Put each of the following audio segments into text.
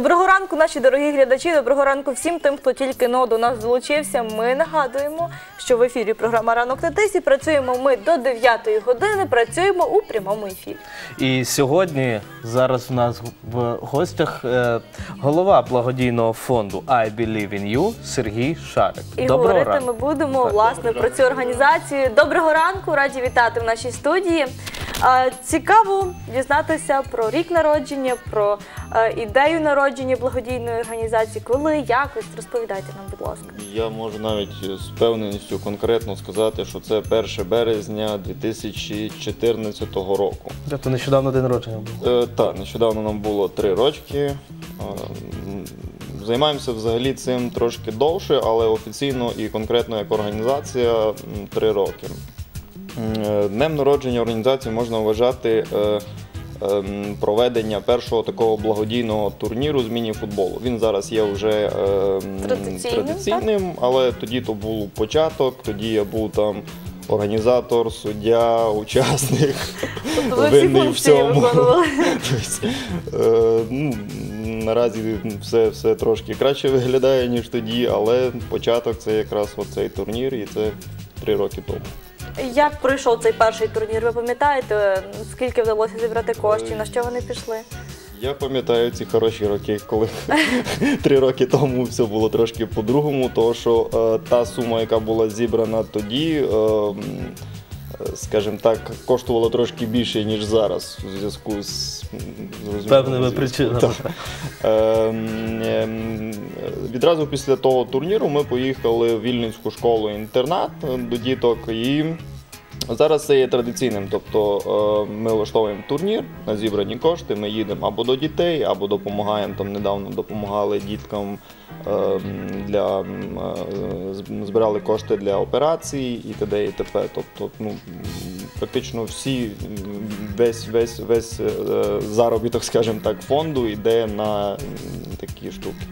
Доброго ранку, наші дорогі глядачі. Доброго ранку всім тим, хто тільки но до нас долучився. Ми нагадуємо, що в ефірі програма Ранок на тисі. Працюємо ми до 9 години. Працюємо у прямому ефірі. І сьогодні зараз в нас в гостях е, голова благодійного фонду I Believe in You Сергій Шарик. І Доброго говорити ранку. ми будемо власне про цю організацію. Доброго ранку, раді вітати в нашій студії. Цікаво дізнатися про рік народження, про е, ідею народження благодійної організації. Коли, як ось розповідайте нам, будь ласка. Я можу навіть з впевненістю конкретно сказати, що це 1 березня 2014 року. Це нещодавно день народження був. Е, так, нещодавно нам було три рочки. Е, Займаємося взагалі цим трошки довше, але офіційно і конкретно як організація три роки. Е, Днем народження організації можна вважати е, проведення першого такого благодійного турніру з міні-футболу. Він зараз є вже ем, Традиційним, традиційним, але тоді то був початок, тоді я був там організатор, суддя, учасник. Тобто Винний в всьому. е, ну, наразі все, все трошки краще виглядає, ніж тоді, але початок це якраз оцей турнір, і це три роки тому. Як пройшов цей перший турнір? Ви пам'ятаєте, скільки вдалося зібрати коштів, на що вони пішли? Я пам'ятаю ці хороші роки, коли три роки тому все було трошки по-другому, тому що е, та сума, яка була зібрана тоді, е, скажімо так, коштувало трошки більше, ніж зараз, у зв'язку з Певними причинами. Ем, ем, Відразу після того турніру ми поїхали в Вільнюську школу-інтернат до діток і. Зараз це є традиційним, тобто е, ми влаштовуємо турнір на зібрані кошти. Ми їдемо або до дітей, або допомагаємо там. Недавно допомагали діткам е, для е, збирали кошти для операцій і т.д. і т.п. Тобто, ну практично всі весь весь весь заробіток, скажімо так, фонду йде на такі штуки.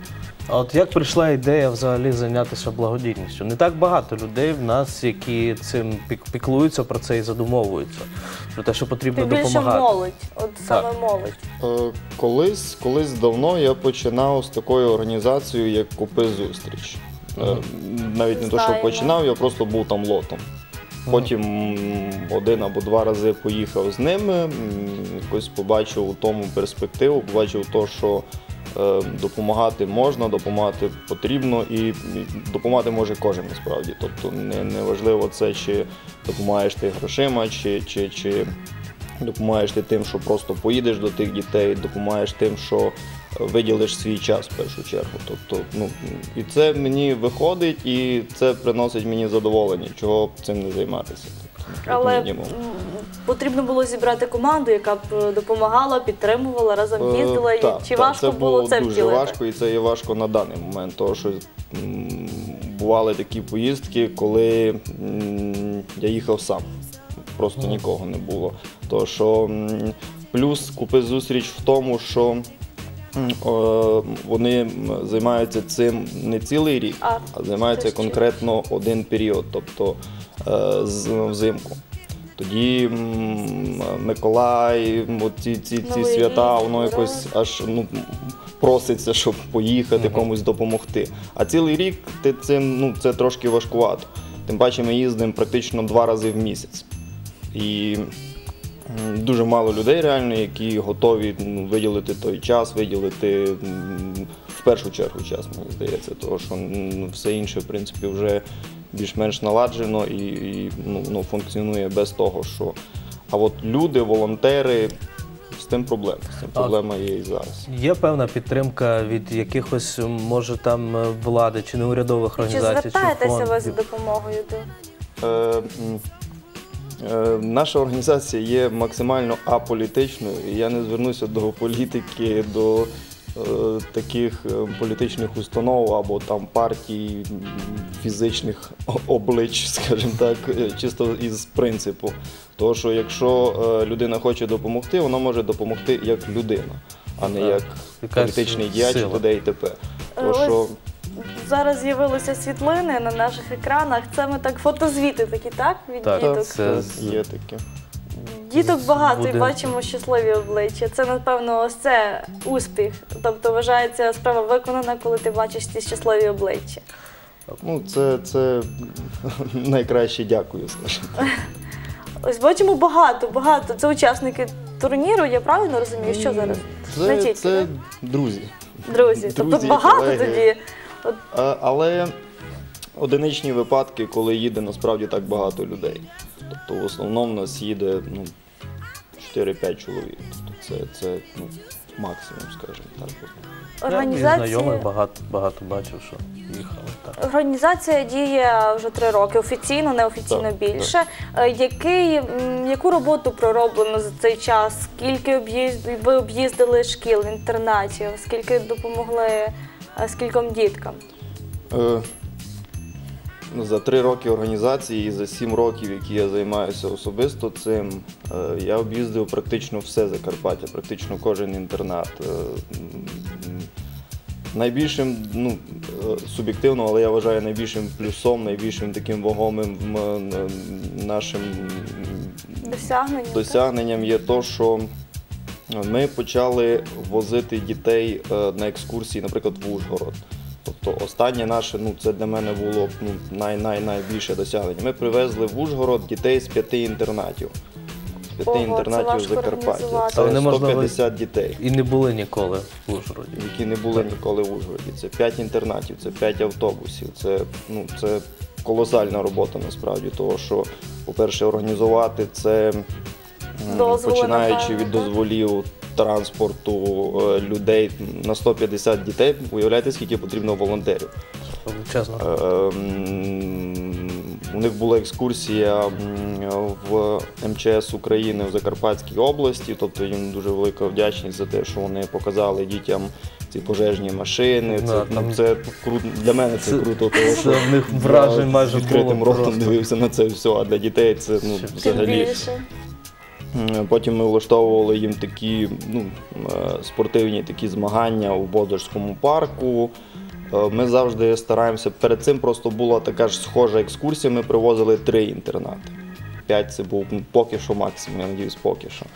А от як прийшла ідея взагалі зайнятися благодійністю? Не так багато людей в нас, які цим пік- піклуються про це і задумовуються. Про те, що потрібно Тим більше допомагати. молодь, от саме молодь. Е, Колись, колись давно я починав з такою організацією, як Купи зустріч. Е, Навіть не то, що Знаємо. починав, я просто був там лотом. Потім м, один або два рази поїхав з ними, м, якось побачив у тому перспективу, побачив то, що допомагати можна, допомагати потрібно, і і допомагати може кожен насправді. Тобто не, не важливо це, чи допомагаєш ти грошима, чи, чи, чи допомагаєш ти тим, що просто поїдеш до тих дітей, допомагаєш тим, що е, виділиш свій час в першу чергу. Тобто, ну і це мені виходить, і це приносить мені задоволення, чого б цим не займатися. Але мінімум. потрібно було зібрати команду, яка б е, допомагала, підтримувала, разом Е, їздила. І так, Чи так, важко це було це дуже важко, і це є важко на даний момент, тому що м, бували такі поїздки, коли м, я їхав сам. Просто нікого не було. То що м, плюс купи зустріч в тому, що вони займаються цим не цілий рік, А, займаються конкретно один період, тобто е, взимку. Тоді Миколай, ці, ці, ці свята, воно якось аж ну, проситься, щоб поїхати комусь допомогти. А цілий рік ти цим ну, це трошки важкувато. Тим паче ми їздимо практично два рази в місяць. І дуже мало людей реально, які готові ну, виділити той час, виділити в першу чергу час, мені здається, тому що м, все інше, в принципі, вже більш-менш наладжено і, і ну, ну, функціонує без того, що. А от люди, волонтери, з тим проблема. З цим проблема є і зараз. Є певна підтримка від якихось, може, там влади чи неурядових Чи організацій, чи, звертаєтеся ви за допомогою Е, е, наша організація є максимально аполітичною, і я не звернуся до політики, до е, таких е, політичних установ або там партій м, фізичних о- облич, скажімо так, е, чисто із принципу. Тому що якщо е, людина хоче допомогти, вона може допомогти як людина, а не Так. як Якась політичний діяч і сила. т.д. і т.п. Тому Ось що зараз з'явилися світлини на наших екранах. Це ми так фотозвіти такі, так? Від Так, діток. це- є таке. Діток багато і буде. бачимо щасливі обличчя. Це, напевно, ось це успіх. Тобто вважається справа виконана, коли ти бачиш ці щасливі обличчя. Ну, це, це найкраще дякую, скажімо так. Ось бачимо багато, багато. Це учасники турніру, я правильно розумію, що зараз? Не Це, тільки, це так? друзі. Друзі, тобто багато колеги. тоді. А, але одиничні випадки, коли їде насправді так багато людей. Тобто в основному в нас їде ну, 4-5 чоловік. Тобто це, це ну, максимум, скажімо так. Я знайомих багато, багато бачив, що їхали. Так. організація діє вже три роки, офіційно, неофіційно Так, більше. Е, Який, м, яку роботу пророблено за цей час? Скільки об'їзд, ви об'їздили шкіл, інтернатів? Скільки допомогли е, скільком діткам? Е, ну, За три роки організації і за сім років, які я займаюся особисто цим, е, я об'їздив практично все Закарпаття, практично кожен інтернат. Е, Найбільшим, ну е, суб'єктивно, але я вважаю найбільшим плюсом, найбільшим таким вагомим нашим Досягнення? так? досягненням є то, що ми почали возити дітей е, на екскурсії, наприклад, в Ужгород. Тобто останнє наше, ну це для мене було ну, най, най, найбільше досягнення. Ми привезли в Ужгород дітей з п'яти інтернатів. З п'яти Ого, це інтернатів важко Закарпаття. організувати. Це Але неможливо- 150 дітей, І не були ніколи в Ужгороді. які не були ніколи в Ужгороді. Це 5 інтернатів, це 5 автобусів. Це, ну, це колосальна робота насправді, того що, по-перше, організувати це Дозволи, починаючи напевно, від так? дозволів транспорту е, людей на 150 дітей. Уявляєте, скільки потрібно волонтерів? Величезно. Е, м, У них була екскурсія м, в МЧС України в Закарпатській області, тобто їм дуже велика вдячність за те, що вони показали дітям ці пожежні машини. Це, Да, ну, там- це круто для мене це, Це- круто, тому це що в них вражень я майже з відкритим було ротом просто. дивився на це все. А для дітей це ну Ще взагалі. більше. Потім ми влаштовували їм такі ну, е, спортивні такі змагання у Бодорському парку. Е, Ми завжди стараємося. Перед цим просто була така ж схожа екскурсія. Ми привозили три інтернати. П'ять це був ну, поки що максимум, я надіюсь, поки що.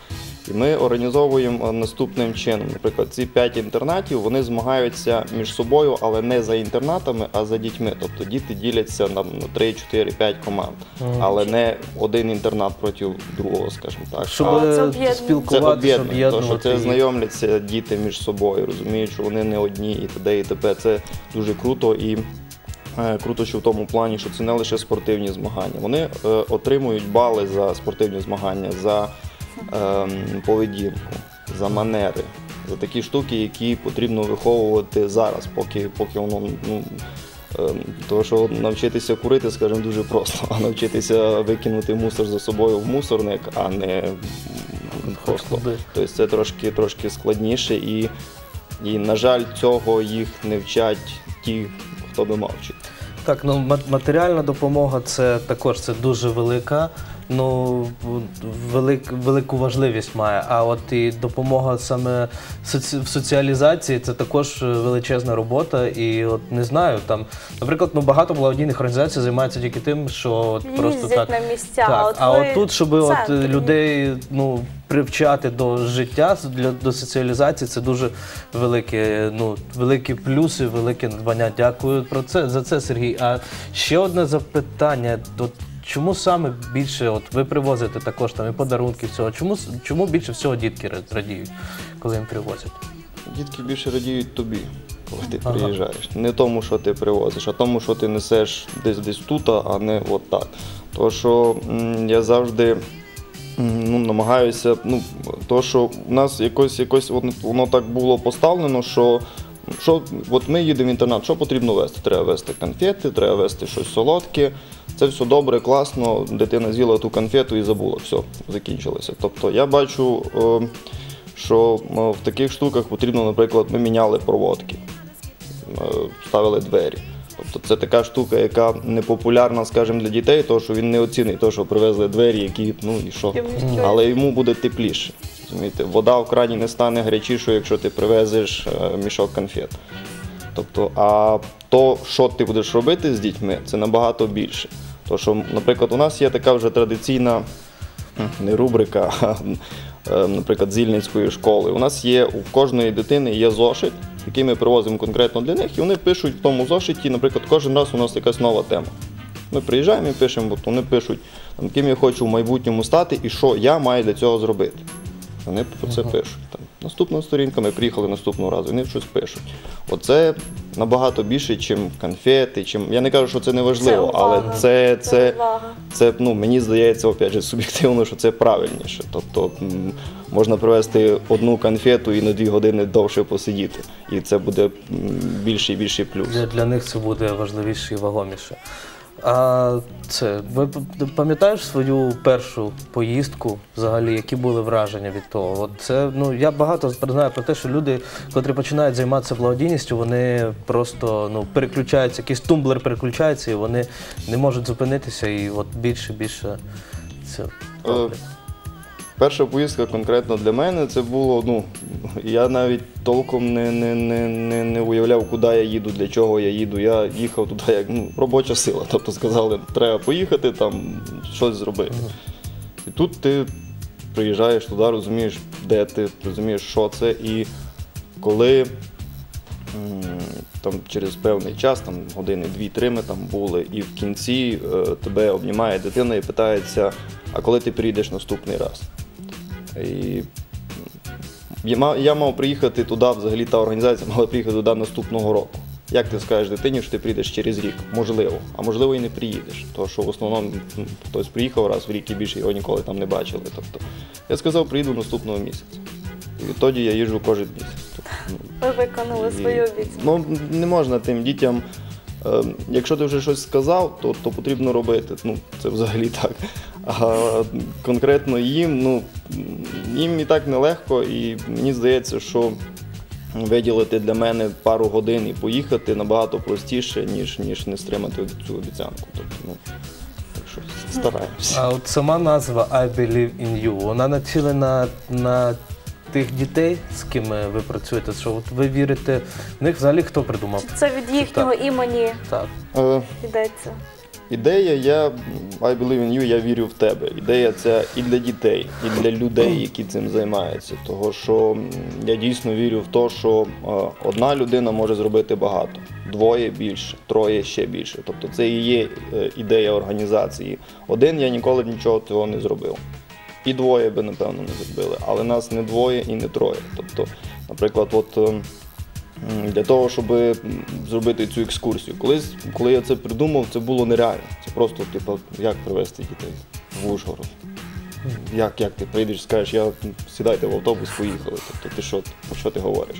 І ми організовуємо наступним чином. Наприклад, ці п'ять інтернатів вони змагаються між собою, але не за інтернатами, а за дітьми. Тобто діти діляться на, на 3, 4, 5 команд, але не один інтернат проти другого, скажімо так. Щоб А, це е. Це спілкуватися, об'єднує, тому що це знайомляться діти між собою, розуміють, що вони не одні і т.д. і т.п. Це дуже круто і е, круто, що в тому плані, що це не лише спортивні змагання. Вони е, отримують бали за спортивні змагання, за поведінку, за манери, за такі штуки, які потрібно виховувати зараз, поки, поки воно ну. ем, Тому що навчитися курити, скажімо, дуже просто, а навчитися викинути мусор за собою в мусорник, а не просто. Тобто це трошки, трошки складніше і, і, на жаль, цього їх не вчать ті, хто би мав вчити. Так, ну ма- матеріальна допомога це також це дуже велика. Ну велик, велику важливість має. А от і допомога саме соці, в соціалізації це також величезна робота. І от не знаю, там, наприклад, ну багато благодійних організацій займаються тільки тим, що от просто Їздять так. на місця. Так, от а от тут, щоб от людей ну, привчати до життя, для до соціалізації, це дуже великі, ну, великі плюси, велике надбання. Дякую про це за це, Сергій. А ще одне запитання. От чому саме більше, от ви привозите також там і подарунки всього? Чому чому більше всього дітки радіють, коли їм привозять? Дітки більше радіють тобі, коли ти Ага. приїжджаєш. Не тому, що ти привозиш, а тому, що ти несеш десь десь тут, а не от так. То, що м, я завжди ну, намагаюся, ну, то, що у нас якось, якось от воно так було поставлено, що. Що, от ми їдемо в інтернат, що потрібно вести? Треба вести конфети, треба вести щось солодке. Це все добре, класно. Дитина з'їла ту конфету і забула, все, закінчилося. Тобто я бачу, е, що е, в таких штуках потрібно, наприклад, ми міняли проводки, е, ставили двері. Тобто це така штука, яка не популярна, скажімо, для дітей, тому що він не оцінить те, що привезли двері, які, ну і що. Але йому буде тепліше. Розумієте? Вода в крані не стане гарячішою, якщо ти привезеш мішок конфет. Тобто, а то, що ти будеш робити з дітьми, це набагато більше. То, що, наприклад, у нас є така вже традиційна не рубрика, а, е, наприклад, з Ільницької школи. У нас є у кожної дитини є зошит, який ми привозимо конкретно для них, і вони пишуть в тому зошиті, наприклад, кожен раз у нас якась нова тема. Ми приїжджаємо і пишемо, от вони пишуть, ким я хочу в майбутньому стати і що я маю для цього зробити. Вони про це пишуть. Наступна сторінка, ми приїхали наступного разу, вони щось пишуть. Оце набагато більше, ніж конфети. Чим... Я не кажу, що це не важливо, Це але це, Це це, це ну, мені здається, опять же, суб'єктивно, що це правильніше. Тобто можна привезти одну конфету і на дві години довше посидіти. І це буде більший і більший плюс. Для, для них це буде важливіше і вагоміше. А це ви пам'ятаєш свою першу поїздку, взагалі, які були враження від того? От це ну я багато знаю про те, що люди, котрі починають займатися благодійністю, вони просто ну переключаються, якийсь тумблер переключається, і вони не можуть зупинитися, і от більше, більше це роблять. Перша поїздка конкретно для мене це було. Ну я навіть толком не, не, не, не, не уявляв, куди я їду, для чого я їду. Я їхав туди як ну, робоча сила. Тобто сказали, треба поїхати там, щось зробити. І тут ти приїжджаєш туди, розумієш, де ти, розумієш, що це. І коли там через певний час, там години дві-три ми там були, і в кінці е, тебе обнімає дитина і питається, а коли ти приїдеш наступний раз? І я мав, я мав приїхати туди, взагалі та організація мала приїхати туди наступного року. Як ти скажеш дитині, що ти прийдеш через рік? Можливо, а можливо і не приїдеш. Тому що в основному хтось приїхав раз в рік і більше його ніколи там не бачили. Тобто я сказав, приїду наступного місяця. І відтоді я їжджу кожен місяць. Тобто, ну, Ви виконали і- свою обіцянку. Ну, не можна тим дітям. е, Якщо ти вже щось сказав, то, то потрібно робити. Ну, це взагалі так. А конкретно їм, ну, їм і так нелегко, і мені здається, що виділити для мене пару годин і поїхати набагато простіше, ніж, ніж не стримати цю обіцянку. Тобто, ну, так що стараємося. А от сама назва I Believe in You, вона націлена на тих дітей, з ким ви працюєте, що от ви вірите в них взагалі хто придумав? Це від їхнього імені Так. Е, йдеться. Ідея, я I believe in you, я вірю в тебе. Ідея ця і для дітей, і для людей, які цим займаються. Того що я дійсно вірю в те, що е, одна людина може зробити багато, двоє більше, троє ще більше. Тобто це і є е, ідея організації. Один я ніколи нічого цього не зробив. І двоє би, напевно, не зробили. Але нас не двоє і не троє. Тобто, наприклад, от. Для того, щоб зробити цю екскурсію. Колись, коли я це придумав, це було нереально. Це просто, типу, як привезти дітей в Ужгород. Як, як ти прийдеш, і скажеш, я сідайте в автобус, поїхали. Тобто ти що, про що ти говориш?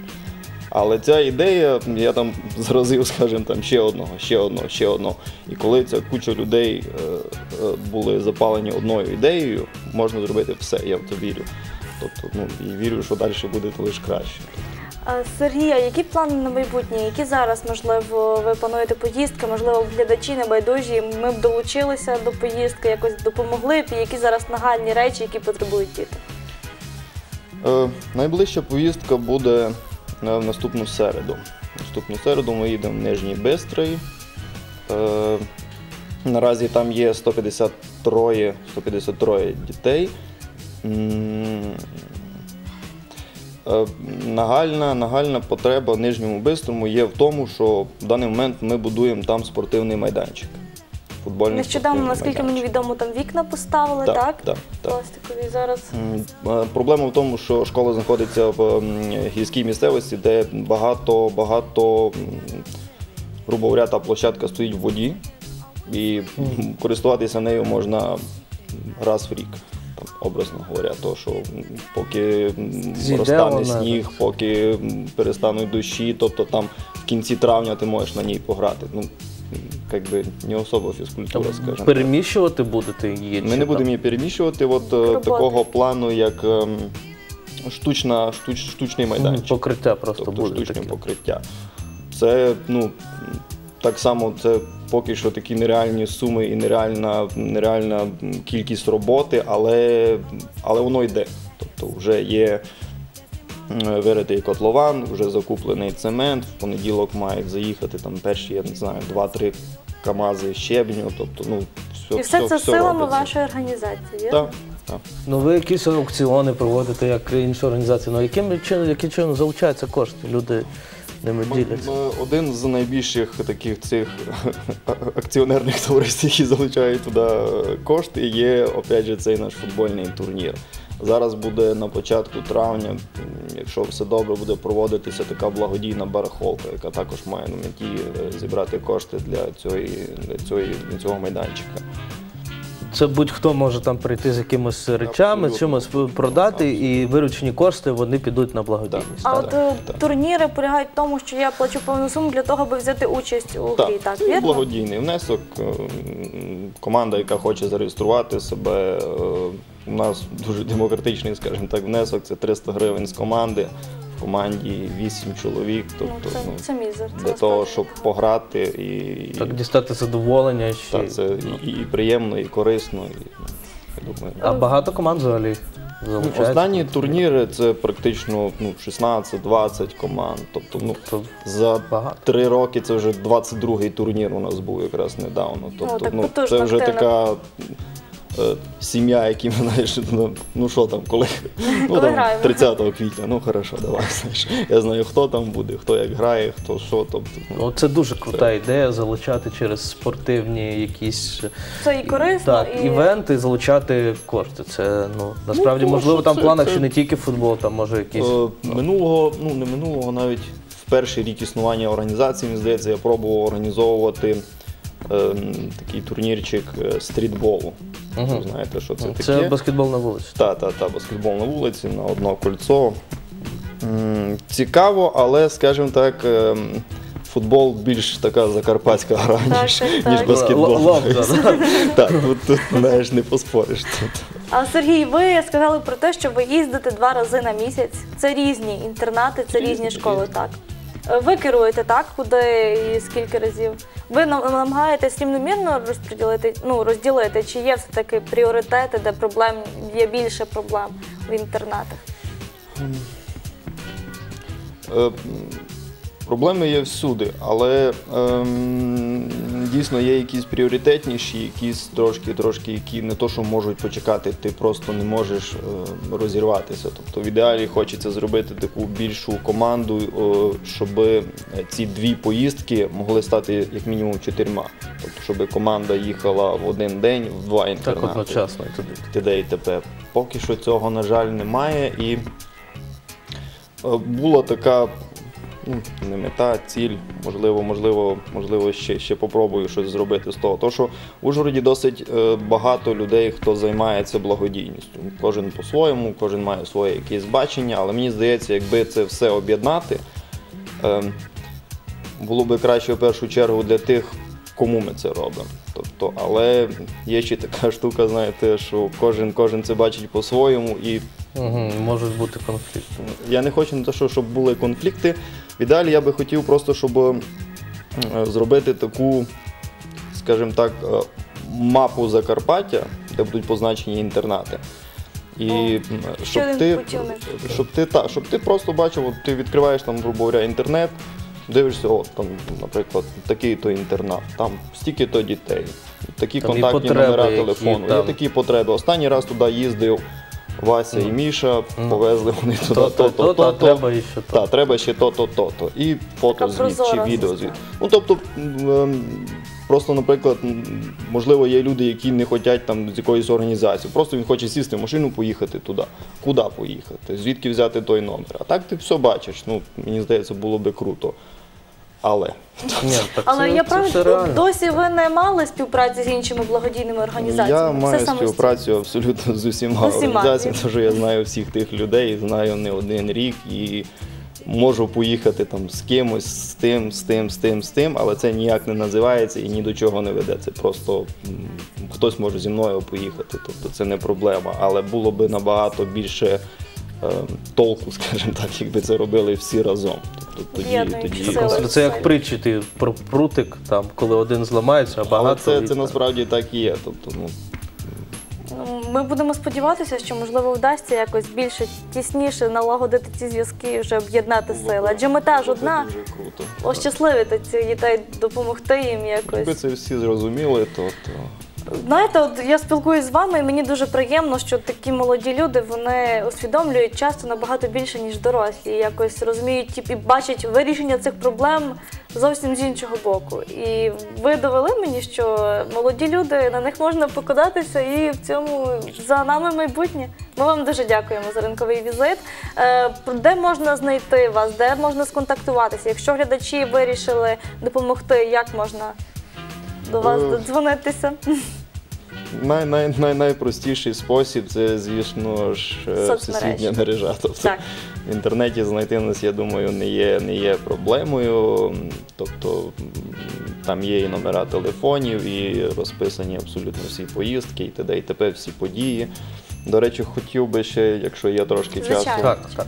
Але ця ідея, я там заразив, скажімо, там ще одного, ще одного, ще одного. І коли ця куча людей е, е, були запалені одною ідеєю, можна зробити все, я в це вірю. Тобто, ну і вірю, що далі буде лише краще. А, Сергія, які плани на майбутнє? Які зараз, можливо, ви плануєте поїздки? Можливо, глядачі небайдужі, ми б долучилися до поїздки, якось допомогли б, і які зараз нагальні речі, які потребують діти? Е, найближча поїздка буде е, в наступну середу. Наступну середу ми їдемо в Нижній Бистрий. Е, наразі там є 153, 153 дітей. Е, Нагальна, нагальна потреба Нижньому Бистрому є в тому, що в даний момент ми будуємо там спортивний майданчик. Футбольний Нещодавно, спортивний наскільки мені відомо, там вікна поставили, Так, так? так, так. Пластикові зараз. Е, Проблема в тому, що школа знаходиться в гірській місцевості, де багато, багато, грубо говоря, та площадка стоїть в воді, і користуватися нею можна раз в рік. Там, образно говоря, то що поки Зійде розтане вона, сніг, поки перестануть дощі, тобто там в кінці травня ти можеш на ній пограти. Ну, м, як би не особа фізкультура, скажімо. Переміщувати будете її? Ми чи не там? будемо її переміщувати от, е, Роботи. такого плану, як ем, штучна, штуч, штучний майданчик. Покриття просто тобто буде штучне таке. покриття. Це, ну, так само, це поки що такі нереальні суми і нереальна, нереальна кількість роботи, але, але воно йде. Тобто вже є виритий котлован, вже закуплений цемент, в понеділок мають заїхати там перші, я не знаю, 2-3 КАМАЗи щебню. Тобто, ну, все, І все це все силами робиться. вашої організації, вірно? Так, так. Ну ви якісь аукціони проводите, як інші організації. Ну яким чином, яким чином залучаються кошти? Люди ними діляться. Один з найбільших таких цих акціонерних товариств, які залучають туди кошти, є опять же цей наш футбольний турнір. Зараз буде на початку травня, якщо все добре, буде проводитися така благодійна барахолка, яка також має на меті е, зібрати кошти для цієї для цієї для цього майданчика. Це будь-хто може там прийти з якимось речами, Абсолютно. чимось продати, і виручені кошти вони підуть на благодійність. А от е, турніри полягають в тому, що я плачу певну суму для того, аби взяти участь у грі. Так, це вірно? благодійний внесок. Е, Команда, яка хоче зареєструвати себе. е, У нас дуже демократичний, скажімо так, внесок. Це 300 гривень з команди. В команді 8 чоловік. Ну, Тобто, це, ну, це мізер. Це для того, щоб пограти і, Так дістати задоволення ще. та, це і, і приємно, і корисно. І, ну, я думаю, А багато команд взагалі залучається. Останні турніри це практично ну, 16-20 команд. Тобто, ну, То за багато. три роки це вже 22-й турнір у нас був якраз недавно. Тобто, так ну, потужно, це вже активно. така е, сім'я, які знаєш, ну, ну що там, коли, ну, Коли там, граємо. 30 квітня, ну хорошо, давай. Знаєш. Я знаю, хто там буде, хто як грає, хто що. Тобто, ну, Ну, це дуже крута ідея залучати через спортивні якісь Це і корисно, так, і івенти, залучати кошти. Це ну насправді тому можливо що там в це- планах це- ще не тільки футбол, там може якісь. Е, Минулого, ну не минулого, навіть в перший рік існування організації, мені здається, я пробував організовувати ем, такий турнірчик е, стрітболу. Ви знаєте, що це таке? Це баскетбол на вулиці. Та, та, та, баскетбол на вулиці на одно кольцо. М, Цікаво, але, скажімо так, ем, футбол більш така закарпатська гра, Так, ніж, так, ніж так. баскетбол. Л- да. Так, тут, тут знаєш, не поспориш. Тут. А Сергій, ви сказали про те, що ви їздите два рази на місяць. Це різні інтернати, це різні Різні, школи, різні. так. Е, Ви керуєте так, куди і скільки разів? Ви намагаєтесь рівномірно розподілити, ну розділити, чи є все таки пріоритети, де проблем є більше проблем в інтернатах? Е, м, Проблеми є всюди, але ем, дійсно є якісь пріоритетніші, якісь трошки, трошки, які не то, що можуть почекати, ти просто не можеш е, розірватися. Тобто в ідеалі хочеться зробити таку більшу команду, е, щоб ці дві поїздки могли стати як мінімум чотирма. Тобто, щоб команда їхала в один день в два Так інтернати одночасно і туди. т.д. і т.п. Поки що цього, на жаль, немає. І е, була така не мета, ціль, можливо, можливо, можливо, ще, ще попробую щось зробити з того. То, що в Ужгороді досить е, багато людей, хто займається благодійністю. Кожен по-своєму, кожен має своє якесь бачення, але мені здається, якби це все об'єднати, е, було би краще в першу чергу для тих, кому ми це робимо. Тобто, але є ще така штука, знаєте, що кожен, кожен це бачить по-своєму, і Угу, можуть бути конфлікти. я не хочу не те, що щоб були конфлікти. В ідеалі я би хотів просто, щоб зробити таку, скажімо так, е, мапу Закарпаття, де будуть позначені інтернати. І О, щоб ти, щоб ти та, щоб ти просто бачив, от ти відкриваєш там, грубо говоря, інтернет, дивишся, от там, наприклад, такий-то інтернат, там стільки-то дітей, такі Там контактні потреби, номера які телефону, є такі потреби. Останній раз туди їздив Вася і Міша, Ну. повезли вони туди То, то, то, то, треба ще то. Так, треба ще то-то, то-то. І фото звіт чи прозора відео система. Ну тобто, ем, просто, наприклад, м, можливо, є люди, які не хочуть там з якоїсь організації. Просто він хоче сісти в машину, поїхати туди. Куди поїхати? Звідки взяти той номер? А так ти все бачиш. Ну, мені здається, було би круто. Але Ні, так Але це, я це правильно все реально. досі ви не мали співпраці з іншими благодійними організаціями? я Все маю самостійно? співпрацю абсолютно з усіма З усіма, організаціями, ні? тому що я знаю всіх тих людей, знаю не один рік і можу поїхати там з кимось, з тим, з тим, з тим, з тим, але це ніяк не називається і ні до чого не веде. Це просто м, хтось може зі мною поїхати, тобто це не проблема. Але було би набагато більше. Е, Толку, скажімо так, якби це робили всі разом. Тобто тоді, тоді. Так, Це як притчі, ти про прутик, там, коли один зламається, а Але багато. це, це насправді так і є. Тобто, ну, Ну, Ми будемо сподіватися, що можливо вдасться якось більше тісніше налагодити ці зв'язки і вже об'єднати сили. Адже мета ж одна дуже круто. ощасливити цих дітей, допомогти їм якось. Якби це всі зрозуміли, то, то Знаєте, от я спілкуюся з вами, і мені дуже приємно, що такі молоді люди вони усвідомлюють часто набагато більше, ніж дорослі. І якось розуміють тип, і бачать вирішення цих проблем зовсім з іншого боку. І ви довели мені, що молоді люди на них можна покладатися, і в цьому за нами майбутнє. Ми вам дуже дякуємо за ринковий візит. Е, Де можна знайти вас, де можна сконтактуватися? Якщо глядачі вирішили допомогти, як можна до вас Е, додзвонитися? Най, най, най, найпростіший спосіб це, звісно ж, е, Соцмережі. всесвітня мережа. Тобто Так. в інтернеті знайти нас, я думаю, не є, не є проблемою. Тобто м, там є і номера телефонів, і розписані абсолютно всі поїздки, і т.д. і т.п. всі події. До речі, хотів би ще, якщо є трошки часу, Звичайно. Так, так.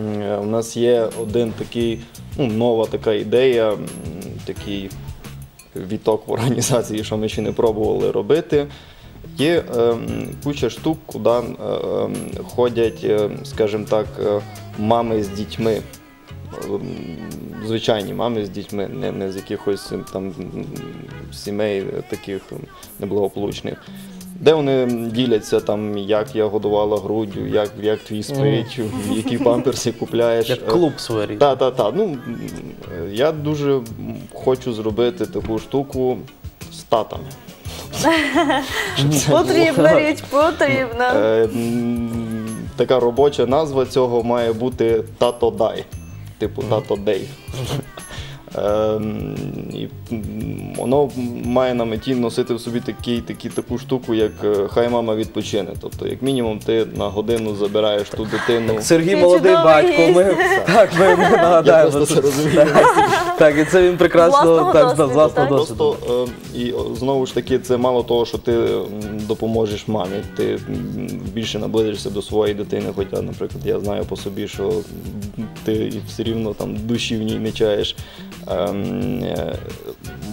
М, е, У нас є один такий, ну, нова така ідея, м, такий віток в організації, що ми ще не пробували робити. Є е, куча штук, куди ем, ходять, е, скажімо так, е, мами з дітьми. Ем, Звичайні мами з дітьми, не, не з якихось там сімей таких неблагополучних. Де вони діляться, там, як я годувала груддю, як, як твій спить, які памперси купляєш. Як клуб своєрідний. так, так, так. Ну, я дуже хочу зробити таку штуку з татами. Потрібна річ, потрібна. Е, Така робоча назва цього має бути тато дай. Типу тато дей. Ем, і воно має на меті носити в собі такий, такі, таку штуку, як е, хай мама відпочине. Тобто, як мінімум, ти на годину забираєш ту дитину. Сергій молодий батько. Ми так ми, ми нагадаємо. Я просто це розумію. Так, і це він прекрасно так, з власного так? досвіду. Просто е, і знову ж таки, це мало того, що ти допоможеш мамі, ти більше наблизишся до своєї дитини. Хоча, наприклад, я знаю по собі, що ти все рівно там душі в ній не чаєш. Ем, е,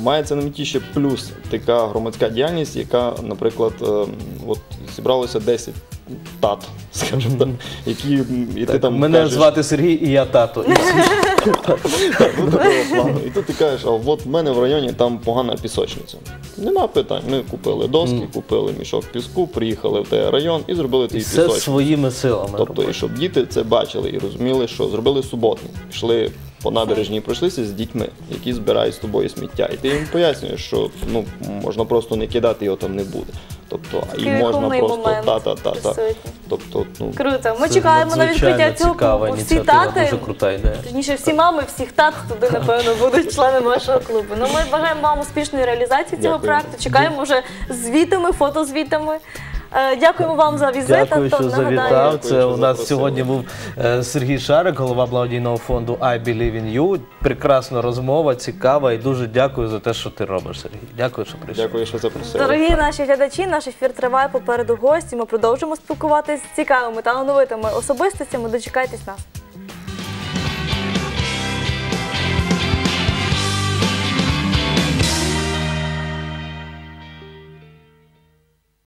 Мається на меті ще плюс така громадська діяльність, яка, наприклад, ем, от зібралося 10 тат, скажімо так, які і ти там мене кажеш, звати Сергій і я тато. І Ну, такого плану. І тут ти кажеш, а от в мене в районі там погана пісочниця. Нема питань. Ми купили доски, купили мішок піску, приїхали в той район і зробили цей пісочник. своїми силами. Тобто, і щоб діти це бачили і розуміли, що зробили суботник. Пішли по набережній пройшлися з дітьми, які збирають з тобою сміття. І ти їм пояснюєш, що ну можна просто не кидати, його там не буде. Тобто, і Такий можна просто момент та-та-та-та. присутній. Тобто, ну Круто. Ми Це чекаємо на надзвичайно відкриття цього цікава клубу. Всі ініціатива, тати, дуже крута ідея. точніше, всі мами, всіх тат туди, напевно, будуть членами вашого клубу. Ну, ми бажаємо вам успішної реалізації цього Дякую. проекту. Чекаємо вже звітами, фотозвітами. Е, Дякуємо вам за візит. Дякую, Антон, що нагадаю. завітав. Дякую, Це що у нас запросили. сьогодні був е, Сергій Шарик, голова благодійного фонду I Believe in You. Прекрасна розмова, цікава і дуже дякую за те, що ти робиш, Сергій. Дякую, що прийшов. дякую, що запросили. Дорогі наші глядачі, наш ефір триває попереду гості. Ми продовжимо спілкуватися з цікавими та талановитими особистостями. Дочекайтесь нас.